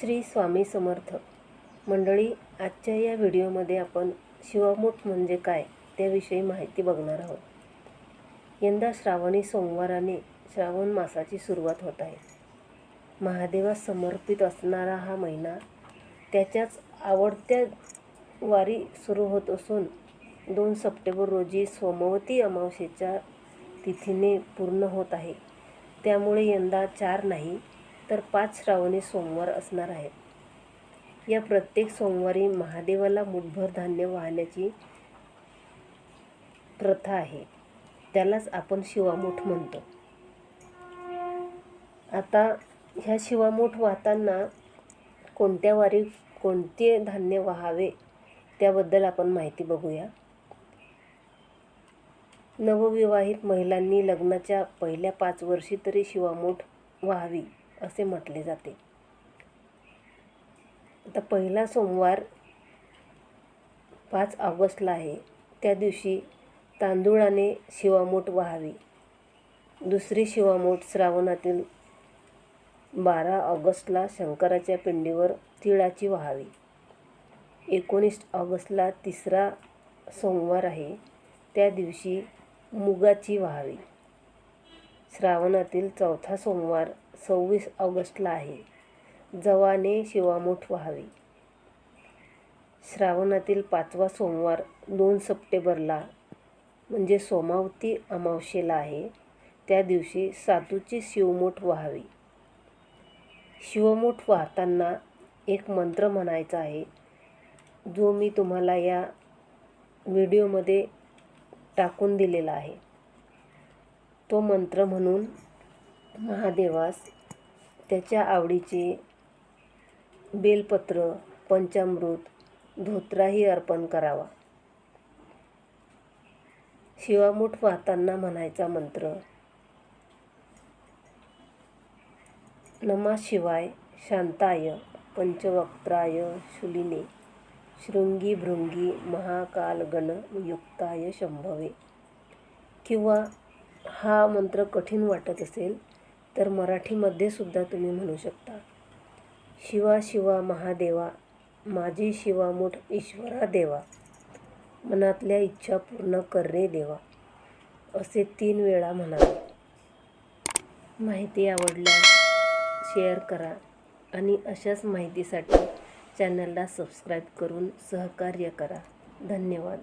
श्री स्वामी समर्थ. मंडळी आजच्या या व्हिडिओमध्ये आपण शिवामूठ म्हणजे काय त्याविषयी माहिती बघणार आहोत. यंदा श्रावणी सोमवाराने श्रावण मासाची सुरुवात होत आहे. महादेवास समर्पित असणारा हा महिना त्याच्याच आवडत्या वारी सुरू होत असून दोन सप्टेंबर रोजी सोमवती अमावस्येच्या तिथीने पूर्ण होत आहे. त्यामुळे यंदा चार नाही तर पाच श्रावणी सोमवार असणार आहेत. या प्रत्येक सोमवारी महादेवाला मुठभर धान्य वाहण्याची प्रथा आहे. त्यालाच आपण शिवामूठ म्हणतो. आता ह्या शिवामूठ वाहताना कोणत्या वारी कोणते धान्य वाहावे त्याबद्दल आपण माहिती बघूया. नवविवाहित महिलांनी लग्नाच्या पहिल्या पाच वर्षी तरी शिवामूठ व्हावी. असे म्हटले जाते. आता पहिला सोमवार पाच ऑगस्टला आहे. त्या दिवशी तांदूळाने शिवामूठ व्हावी. दुसरी शिवामूठ श्रावणातील बारा ऑगस्टला शंकराच्या पिंडीवर तिळाची व्हावी. एकोणीस ऑगस्टला तिसरा सोमवार आहे. त्या दिवशी मुगाची व्हावी. श्रावणातील चौथा सोमवार सव्वीस ऑगस्टला आहे. जवाने शिवामूठ व्हावी. श्रावणातील पाचवा सोमवार दोन सप्टेंबरला म्हणजे सोमावती अमावशेला आहे. त्या दिवशी सातूची शिवमूठ व्हावी. शिवमूठ वाहताना एक मंत्र म्हणायचा आहे. जो मी तुम्हाला या व्हिडिओमध्ये टाकून दिलेला आहे. तो मंत्र म्हणून महादेवास त्याच्या आवडीचे बेलपत्र पंचामृत धोत्राही अर्पण करावा. शिवामूठ वाहताना म्हणायचा मंत्र नमा शिवाय शांताय पंचवक्त्राय शुलिने शृंगी भृंगी महाकालगण युक्ताय शंभवे. किंवा हा मंत्र कठीण वाटत असेल तर मराठीमध्ये सुद्धा तुम्ही म्हणू शकता. शिवा शिवा महादेवा माझी शिवामूठ ईश्वरा देवा मनातल्या इच्छा पूर्ण कर रे देवा असे तीन वेळा म्हणावे. माहिती आवडल्यास शेअर करा आणि अशाच माहितीसाठी चॅनलला सबस्क्राईब करून सहकार्य करा. धन्यवाद.